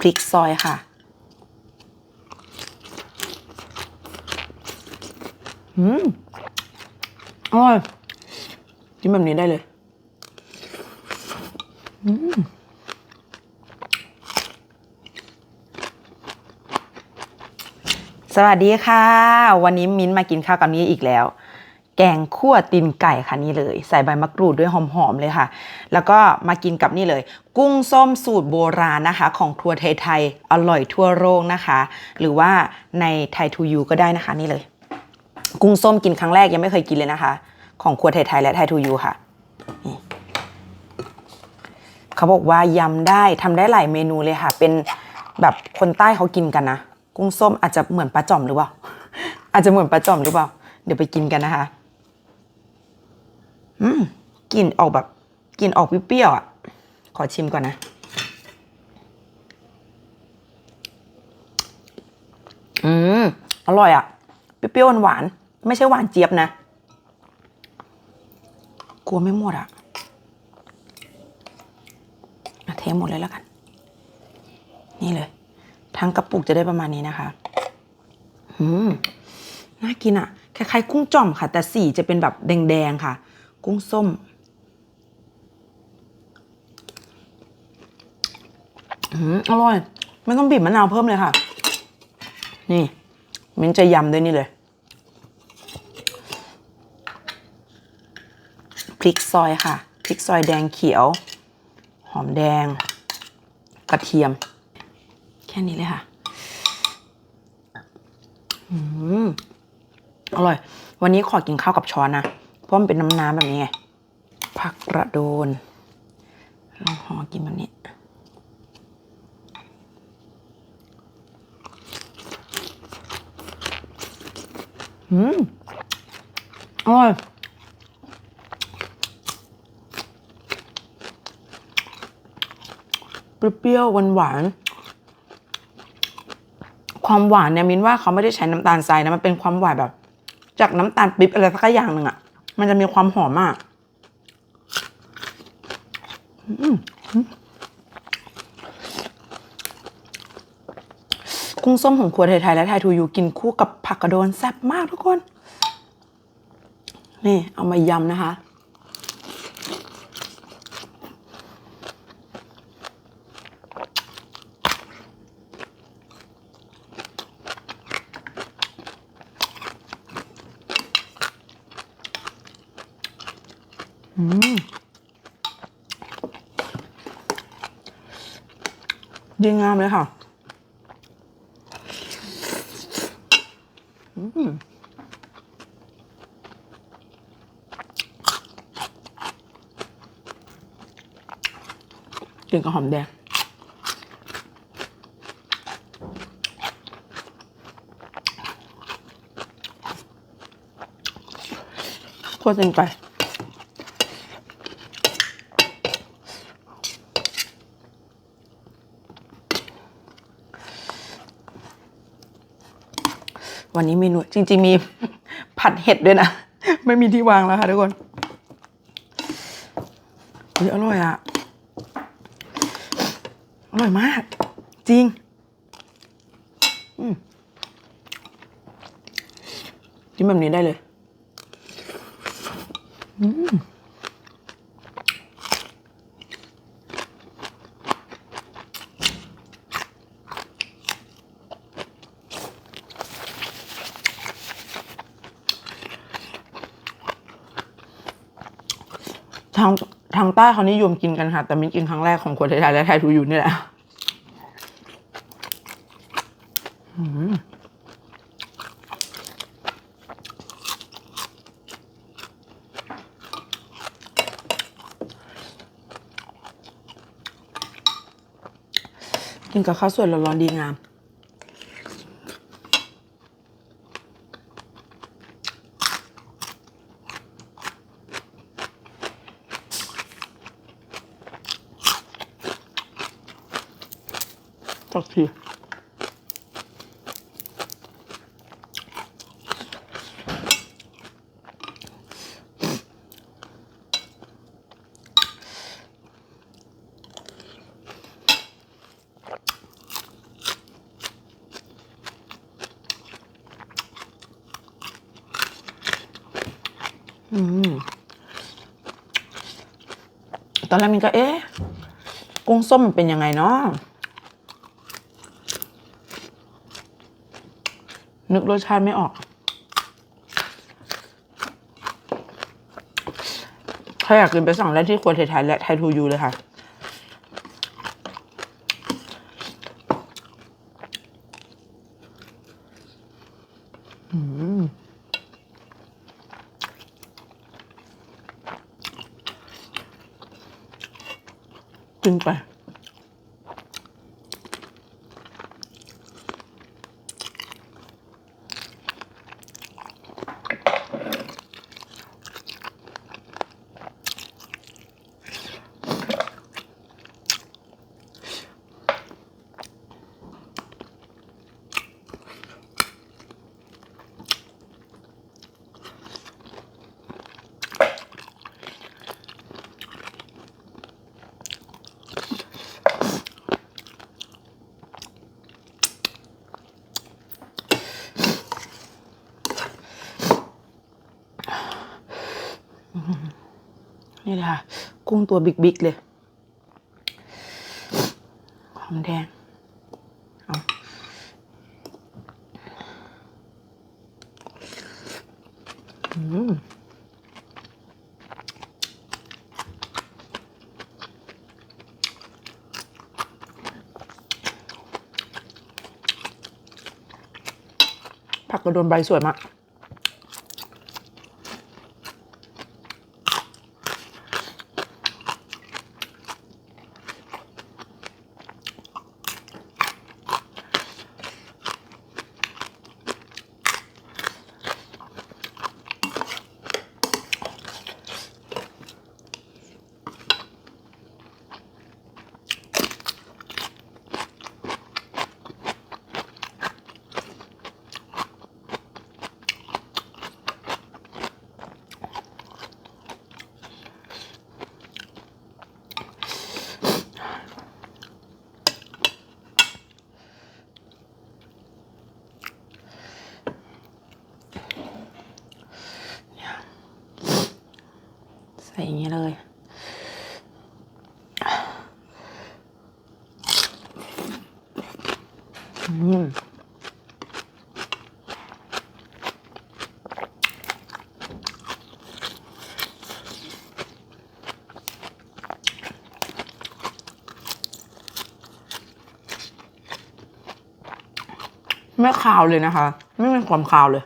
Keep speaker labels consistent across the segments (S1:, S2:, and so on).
S1: พริกซอยค่ะอืมอร่อยกินแบบนี้ได้เลยอืมสวัสดีค่ะ วันนี้มิ้นท์มากินข้าวกับนี้อีกแล้ว แกงคั่วตีนไก่ค่ะนี่เลย ใส่ใบมะกรูดด้วยหอมๆเลยค่ะ แล้วก็มากินกับนี่เลย กุ้งส้มสูตรโบราณนะคะ ของครัวไทยๆอร่อยทั่วโลกนะคะ หรือว่าในไทยทูยูก็ได้นะคะนี่เลย กุ้งส้มกินครั้งแรกยังไม่เคยกินเลยนะคะ ของครัวไทยๆและไทยทูยูค่ะเขาบอกว่ายำได้ทำได้หลายเมนูเลยค่ะ เป็นแบบคนใต้เขากินกันนะกุ้งส้มอาจจะเหมือนปลาจ่อมหรือเปล่า อาจจะเหมือนปลาจ่อมหรือเปล่า เดี๋ยวไปกินกันนะคะ อืมกลิ่นออกแบบ กลิ่นออกเปรี้ยวๆอะ ขอชิมก่อนนะ อืม อร่อยอะ เปรี้ยวๆหวานๆไม่ใช่หวานเจี๊ยบนะ กลัวไม่หมดอะอะเทหมดเลยแล้วกัน นี่เลย ทั้งกระปุกจะได้ประมาณนี้นะคะ อืม น่ากินอะ คล้ายๆ กุ้งจ่อมค่ะ แต่สีจะเป็นแบบแดงๆค่ะ กุ้งส้ม อร่อย ไม่ต้องบีบมะนาวเพิ่มเลยค่ะ นี่ มิ้นจะยำด้วยนี่เลย พริกซอยค่ะ พริกซอยแดงเขียว หอมแดง กระเทียม แค่นี้เลยค่ะ อืมอร่อย วันนี้ขอกินข้าวกับช้อนนะ เพราะมันเป็นน้ำน้ำแบบนี้ไง ผักกระโดนลองห่อกินแบบนี้ อืมอร่อยเปรี้ยวๆหวานความหวานเนี่ยมินว่าเขาไม่ได้ใช้น้ำตาลทรายนะมันเป็นความหวานแบบ จากน้ำตาลปิ๊บอะไรสักอย่างหนึ่งอะ่ะ มันจะมีความหอมมาก กุ้งส้มของครัวไทยๆและไทยทูยูกินคู่กับผักกระโดนแซ่บมากทุกคน นี่เอามายำนะคะ อืมดีงามเลยค่ะ อืม กลิ่นกับหอมแดง โคตรจริงไป วันนี้เมนูจริง ๆ มีผัดเห็ดด้วยนะ ไม่มีที่วางแล้วค่ะทุกคนเฮ้ยอร่อยอะอร่อยมาก จริง อืมกินแบบนี้ได้เลย อืม ทางทางใต้เขานิยมกินกันค่ะ แต่มินกินครั้งแรกของคนไทยและไทยทูยูนี่แหละกินกับข้าวสวยร้อนๆดีงาม ทีตอนแรกมินก็เอ๊ะ กุ้งส้มมันเป็นยังไงเนาะ นึกรสชาติไม่ออกถ้าอยากกินไปสั่งได้ที่ครัวไทยและไทยทูยูเลยค่ะ อืมกินไป นี่เลยค่ะกุ้งตัวบิ๊กๆเลยหอมแดงเอาอืมผักกระโดนใบสวยมาก ส่อย่างนี้เลย อืมไม่คาวเลยนะคะ ไม่มีความคาวเลย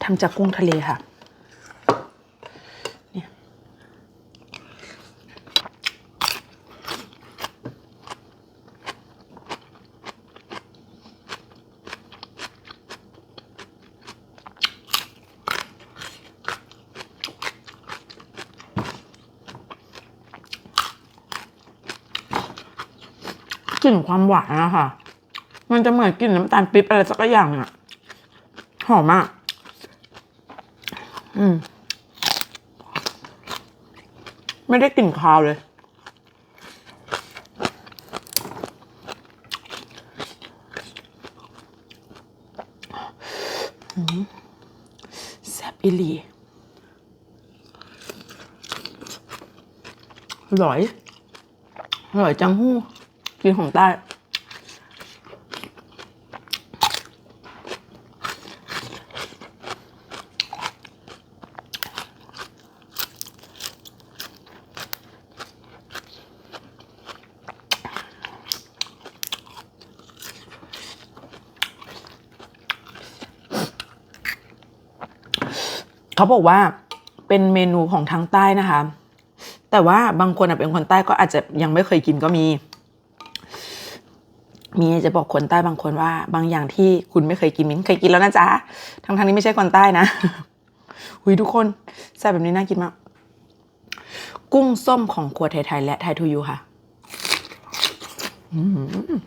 S1: ทำจากกุ้งทะเลค่ะเนี่ยกลิ่นความหวานนะคะมันจะเหมือนกลิ่นน้ำตาลปิ๊บอะไรสักอย่างอะหอมมาก อืม ไม่ได้กลิ่นคาวเลย แซบอีหลีอร่อยอร่อยจังหู้กินของใต้ เขาบอกว่าเป็นเมนูของทางใต้นะคะ แต่ว่าบางคนเป็นคนใต้ก็อาจจะยังไม่เคยกินก็มี มีจะบอกคนใต้บางคนว่า บางอย่างที่คุณไม่เคยกินมิ้นเคยกินแล้วนะจ๊ะทั้งทางนี้ไม่ใช่คนใต้นะหุยทุกคนแซ่บแบบนี้น่ากินมากกุ้งส้มของครัวไทย ๆ และไทยทูยูค่ะ อืม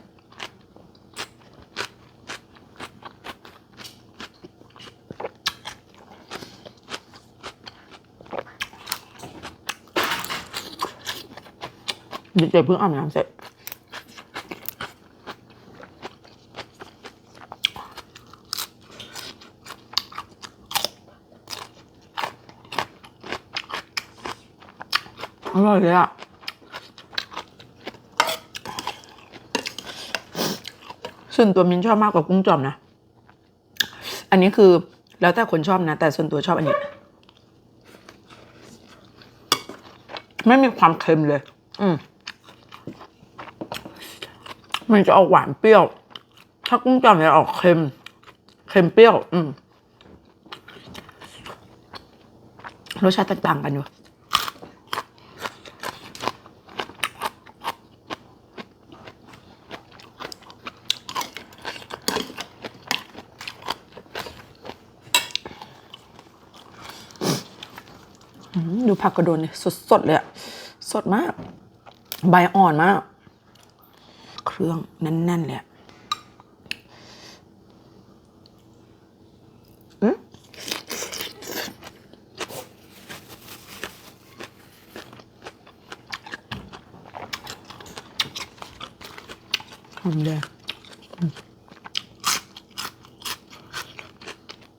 S1: เดี๋ยวเพิ่งอาบน้ำเสร็จอร่อยเลยอะส่วนตัวมินชอบมากกว่ากุ้งจอมนะ อันนี้คือแล้วแต่คนชอบนะ แต่ส่วนตัวชอบอันนี้ ไม่มีความเค็มเลย อืม มันจะออกหวานเปรี้ยว ถ้ากุ้งจอมจะออกเค็ม เค็มเปรี้ยว อืมรสชาติต่างกันอยู่ ดูผักกระโดนเนี่ยสดๆเลยอะสดมาก ใบอ่อนมาก เครื่องแน่นๆเลยอะอืมหอมเลย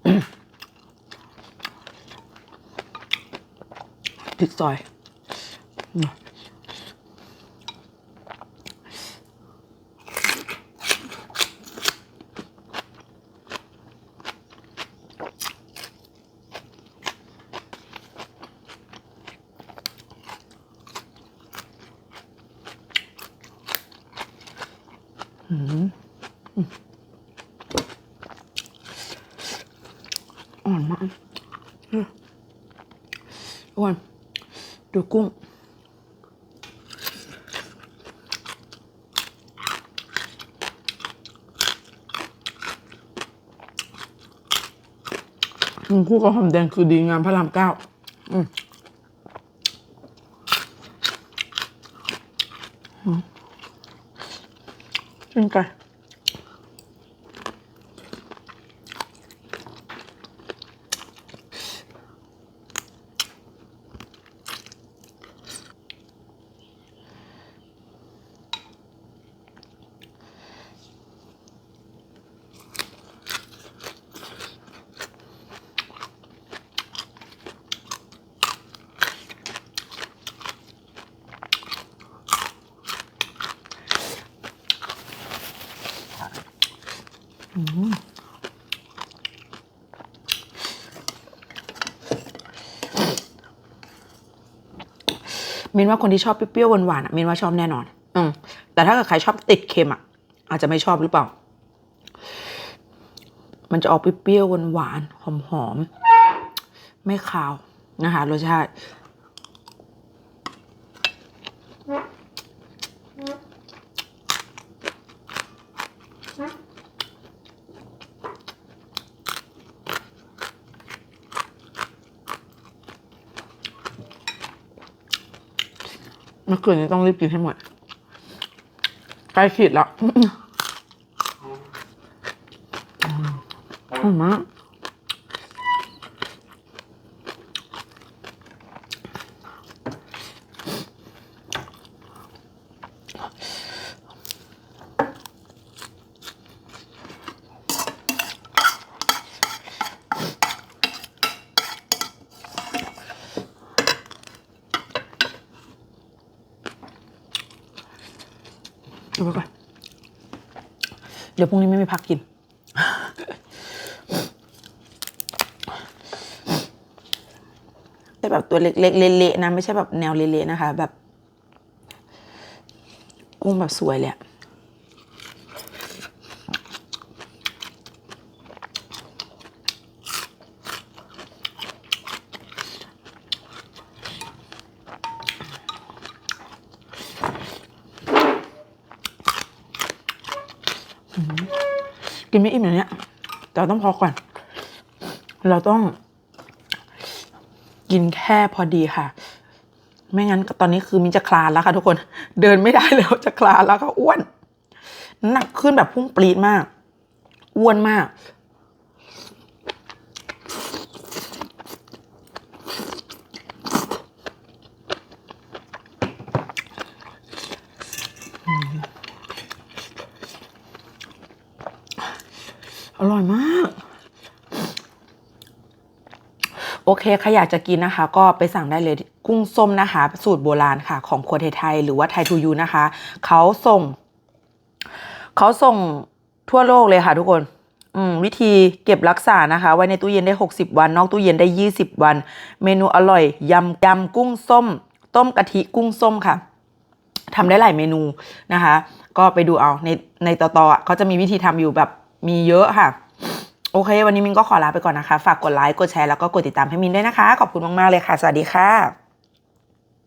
S1: อืมพริกซอย อ่อนมากอืมอ้วนดูกุ้ง คู่กับหอมแดงคือดีงามพระรามเก้า อืม อื มินว่าคนที่ชอบเปรี้ยวๆหวานๆอะมินว่าชอบแน่นอน อืมแต่ถ้าเกิดใครชอบติดเค็มอะ อาจจะไม่ชอบหรือเปล่า มันจะออกเปรี้ยวๆหวานๆหอมๆไม่คาวนะคะรสชาติ มื่อคืนนี้ต้องรีบกินให้หมดใกล้ขีดแล้วหอมมาก เดี๋ยวพรุ่งนี้ไม่มีพักกิน แต่แบบตัวเล็กๆเละๆนะ ไม่ใช่แบบแนวเละๆนะคะ แบบกุ้งแบบสวยเลยอะ กินไม่อิ่มอย่างเนี้ยเราต้องพอก่อน เราต้อง กินแค่พอดีค่ะ ไม่งั้นตอนนี้คือมินจะคลานแล้วค่ะทุกคน เดินไม่ได้แล้วจะคลานแล้วก็อ้วน หนักขึ้นแบบพุ่งปรีดมาก อ้วนมาก อ อร่อยมาก โอเคใครอยากจะกินนะคะ ก็ไปสั่งได้เลยกุ้งส้มนะคะ สูตรโบราณค่ะ ของครัวไทยหรือว่าไทยทูยูนะคะเขาส่งเขาส่งทั่วโลกเลยค่ะทุกคนวิธีเก็บรักษานะคะ ไว้ในตู้เย็นได้ 60 วัน นอกตู้เย็นได้ 20 วัน เมนูอร่อยยำยำกุ้งส้ม ต้มกะทิกุ้งส้มค่ะทำได้หลายเมนูนะคะ ก็ไปดูเอาในในต่อๆเขาจะมีวิธีทำอยู่แบบมีเยอะค่ะ โอเค วันนี้มินก็ขอลาไปก่อนนะคะ ฝากกดไลค์ กดแชร์ แล้วก็กดติดตามให้มินด้วยนะคะ ขอบคุณมาก ๆ เลยค่ะ สวัสดีค่ะ